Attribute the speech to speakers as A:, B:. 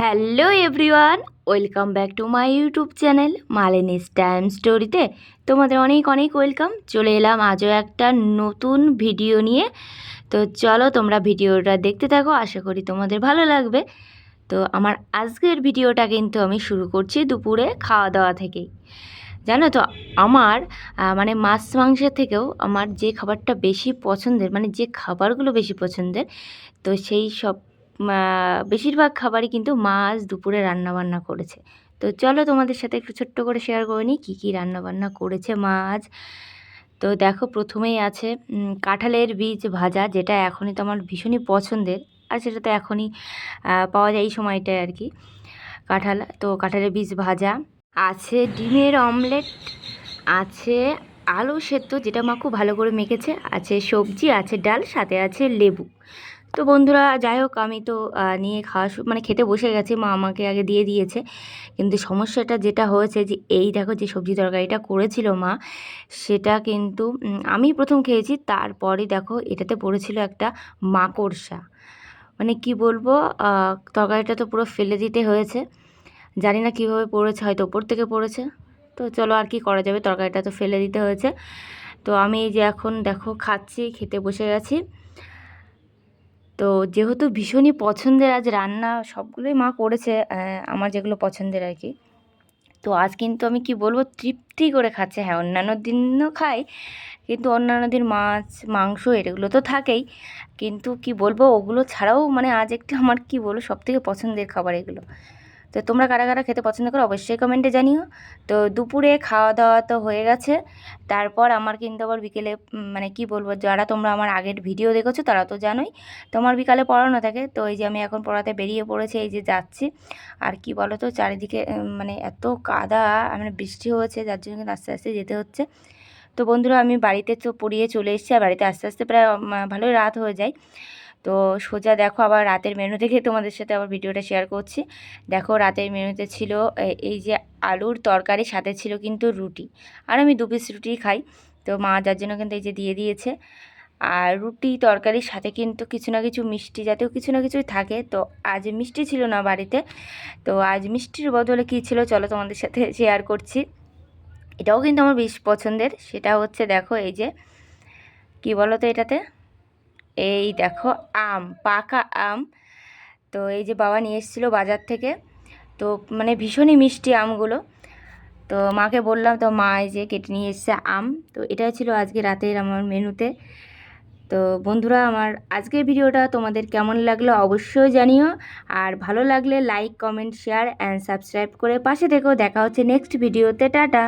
A: Hello everyone welcome back to my YouTube channel Malini's time স্টোরিতে তোমাদের অনেক অনেক ওয়েলকাম চলে এলাম আজও একটা নতুন ভিডিও নিয়ে। তো চলো তোমরা ভিডিওটা দেখতে থাকো, আশা করি তোমাদের ভালো লাগবে। তো আমার আজকের ভিডিওটা কিন্তু আমি শুরু করছি দুপুরে খাওয়া দাওয়া থেকেই। জানো তো, আমার মানে মাছ মাংসের থেকেও আমার যে খাবারটা বেশি পছন্দের মানে যে খাবারগুলো বেশি পছন্দের, তো সেই সব বেশিরভাগ খাবারই কিন্তু মা আজ দুপুরে রান্না বান্না করেছে। তো চলো তোমাদের সাথে একটু ছোট্ট করে শেয়ার করে নিই, কী কী রান্নাবান্না করেছে মা আজ তো দেখো প্রথমেই আছে কাঁঠালের বীজ ভাজা, যেটা এখনই তো আমার ভীষণই পছন্দের, আর সেটা তো এখনই পাওয়া যায় এই সময়টায় আর কি। কাঁঠাল, তো কাঁঠালের বীজ ভাজা। আছে ডিমের অমলেট, আছে আলু সেদ্ধ, যেটা মা খুব ভালো করে মেখেছে, আছে সবজি, আছে ডাল, সাথে আছে লেবু। তো বন্ধুরা, যাই হোক, আমি তো নিয়ে খাওয়া মানে খেতে বসে গেছি। মা আমাকে আগে দিয়ে দিয়েছে। কিন্তু সমস্যাটা যেটা হয়েছে যে, এই দেখো যে সবজি তরকারিটা করেছিল মা, সেটা কিন্তু আমি প্রথম খেয়েছি। তারপরে দেখো, এটাতে পড়েছিল একটা মাকড়সা। মানে কি বলব তরকারিটা তো পুরো ফেলে দিতে হয়েছে। জানি না কীভাবে পড়েছে, হয়তো ওপর থেকে পড়েছে। তো চলো, আর কি করা যাবে? তরকারিটা তো ফেলে দিতে হয়েছে। তো আমি এই যে এখন দেখো, খাচ্ছি, খেতে বসে গেছি। তো যেহেতু ভীষণই পছন্দের আজ রান্না সবগুলোই মা করেছে আমার যেগুলো পছন্দের আর কি। তো আজ কিন্তু আমি কি বলব, তৃপ্তি করে খাচ্ছে। হ্যাঁ অন্যান্য দিনও খাই, কিন্তু অন্যান্য দিন মাছ, মাংস এগুলো তো থাকেই। কিন্তু কি বলব, ওগুলো ছাড়াও মানে আজ একটু আমার কি বলব সব থেকে পছন্দের খাবার এগুলো। তো তোমরা কারা কারা খেতে পছন্দ করো অবশ্যই কমেন্টে জানিও। তো দুপুরে খাওয়া দাওয়া তো হয়ে গেছে। তারপর আমার কিন্তু আবার বিকেলে মানে কি বলব, যারা তোমরা আমার আগের ভিডিও দেখেছ তারা তো জানোই, তোমার বিকালে পড়ানো থাকে। তো এই যে আমি এখন পড়াতে বেরিয়ে পড়েছি, এই যে যাচ্ছি। আর কি বলো তো চারিদিকে মানে এত কাদা মানে বৃষ্টি হয়েছে, যার জন্য কিন্তু আস্তে আস্তে যেতে হচ্ছে। তো বন্ধুরা, আমি বাড়িতে তো পড়িয়ে চলে এসেছি। আর বাড়িতে আস্তে আস্তে প্রায় ভালোই রাত হয়ে যায়। তো সোজা দেখো আবার রাতের মেনু থেকে তোমাদের সাথে আবার ভিডিওটা শেয়ার করছি। দেখো রাতের মেনুতে ছিল এই যে আলুর তরকারি, সাথে ছিল কিন্তু রুটি। আর আমি দু পিস রুটি খাই, তো মা যার জন্য কিন্তু এই যে দিয়ে দিয়েছে। আর রুটি তরকারির সাথে কিন্তু কিছু না কিছু মিষ্টি জাতীয় কিছু না কিছুই থাকে। তো আজ মিষ্টি ছিল না বাড়িতে। তো আজ মিষ্টির বদলে কী ছিল চলো তোমাদের সাথে শেয়ার করছি। এটাও কিন্তু আমার বেশ পছন্দের। সেটা হচ্ছে দেখো এই যে, কি বলো তো এটাতে? এই দেখো আম, পাকা আম। তো এই যে বাবা নিয়ে এসেছিল বাজার থেকে। তো মানে ভীষণই মিষ্টি আমগুলো। তো মাকে বললাম, তো মা এই যে কেটে নিয়ে এসেছে আম। তো এটাই ছিল আজকে রাতের আমার মেনুতে। তো বন্ধুরা, আমার আজকের ভিডিওটা তোমাদের কেমন লাগল অবশ্যই জানিও। আর ভালো লাগলে like comment share and subscribe করে পাশে থেকেও দেখা হচ্ছে নেক্সট ভিডিওতে। টাটা!